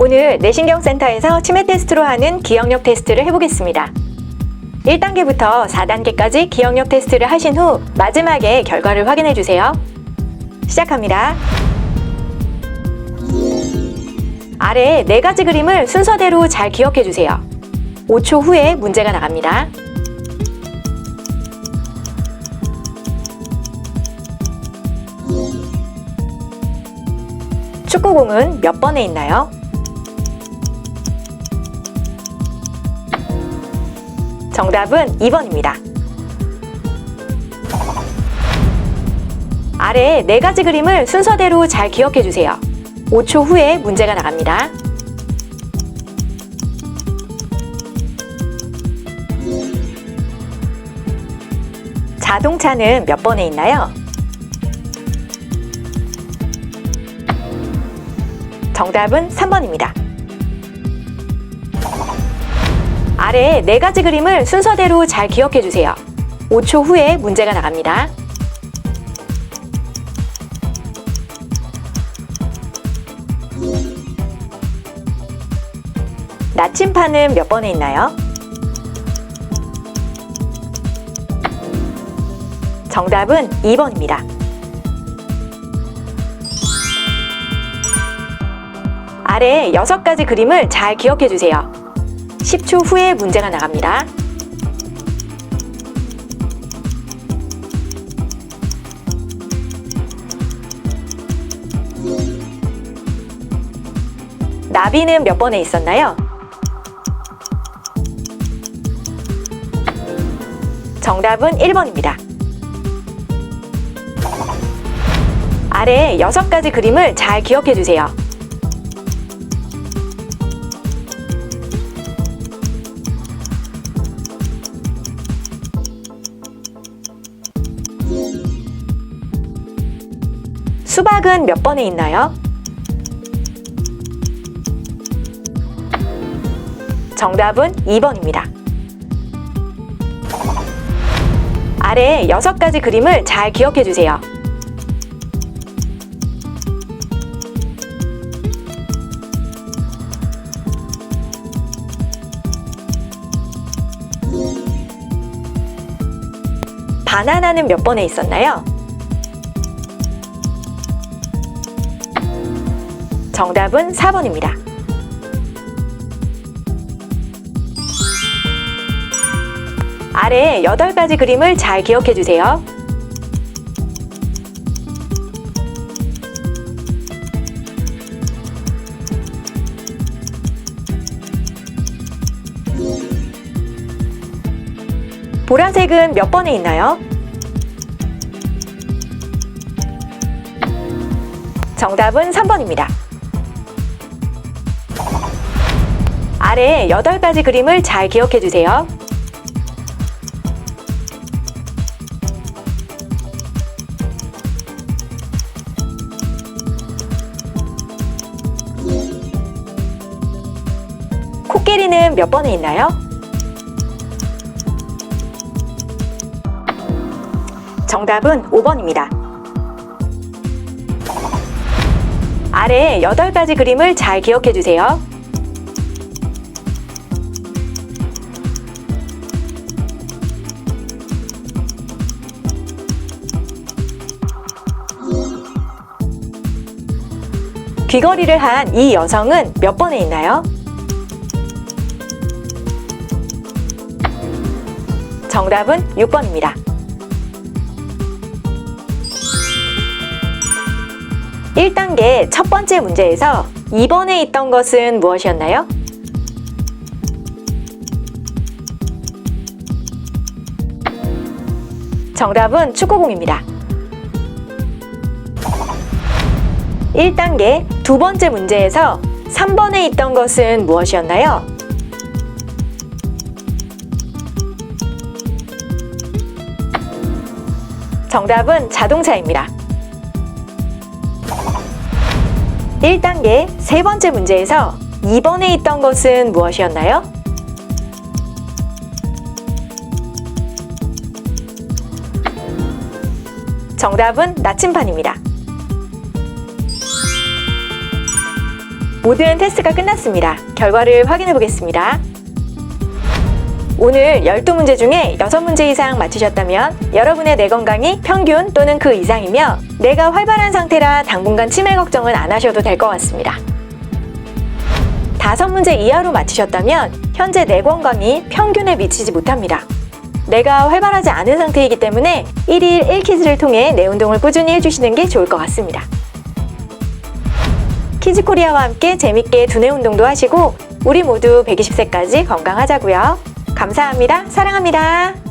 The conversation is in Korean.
오늘 내신경센터에서 치매 테스트로 하는 기억력 테스트를 해보겠습니다. 1단계부터 4단계까지 기억력 테스트를 하신 후 마지막에 결과를 확인해 주세요. 시작합니다. 아래 네 가지 그림을 순서대로 잘 기억해 주세요. 5초 후에 문제가 나갑니다. 축구공은 몇 번에 있나요? 정답은 2번입니다. 아래 네 가지 그림을 순서대로 잘 기억해 주세요. 5초 후에 문제가 나갑니다. 자동차는 몇 번에 있나요? 정답은 3번입니다. 아래 네 가지 그림을 순서대로 잘 기억해 주세요. 5초 후에 문제가 나갑니다. 나침판은 몇 번에 있나요? 정답은 2번입니다. 아래 6가지 그림을 잘 기억해 주세요. 10초 후에 문제가 나갑니다. 나비는 몇 번에 있었나요? 정답은 1번입니다. 아래 6가지 그림을 잘 기억해 주세요. 수박은 몇 번에 있나요? 정답은 2번입니다. 아래 6가지 그림을 잘 기억해 주세요. 바나나는 몇 번에 있었나요? 정답은 4번입니다. 아래 8가지 그림을 잘 기억해 주세요. 보라색은 몇 번에 있나요? 정답은 3번입니다. 아래 8가지 그림을 잘 기억해 주세요. 코끼리는 몇 번에 있나요? 정답은 5번입니다. 아래 8가지 그림을 잘 기억해 주세요. 귀걸이를 한 이 여성은 몇 번에 있나요? 정답은 6번입니다. 1단계 첫 번째 문제에서 2번에 있던 것은 무엇이었나요? 정답은 축구공입니다. 1단계 두 번째 문제에서 3번에 있던 것은 무엇이었나요? 정답은 자동차입니다. 1단계 세 번째 문제에서 2번에 있던 것은 무엇이었나요? 정답은 나침판입니다. 모든 테스트가 끝났습니다. 결과를 확인해 보겠습니다. 오늘 12문제 중에 6문제 이상 맞추셨다면 여러분의 뇌 건강이 평균 또는 그 이상이며 뇌가 활발한 상태라 당분간 치매 걱정은 안 하셔도 될 것 같습니다. 다섯 문제 이하로 맞추셨다면 현재 뇌 건강이 평균에 미치지 못합니다. 뇌가 활발하지 않은 상태이기 때문에 1일 1키즈를 통해 뇌 운동을 꾸준히 해주시는 게 좋을 것 같습니다. 키즈코리아와 함께 재밌게 두뇌 운동도 하시고 우리 모두 120세까지 건강하자고요. 감사합니다. 사랑합니다.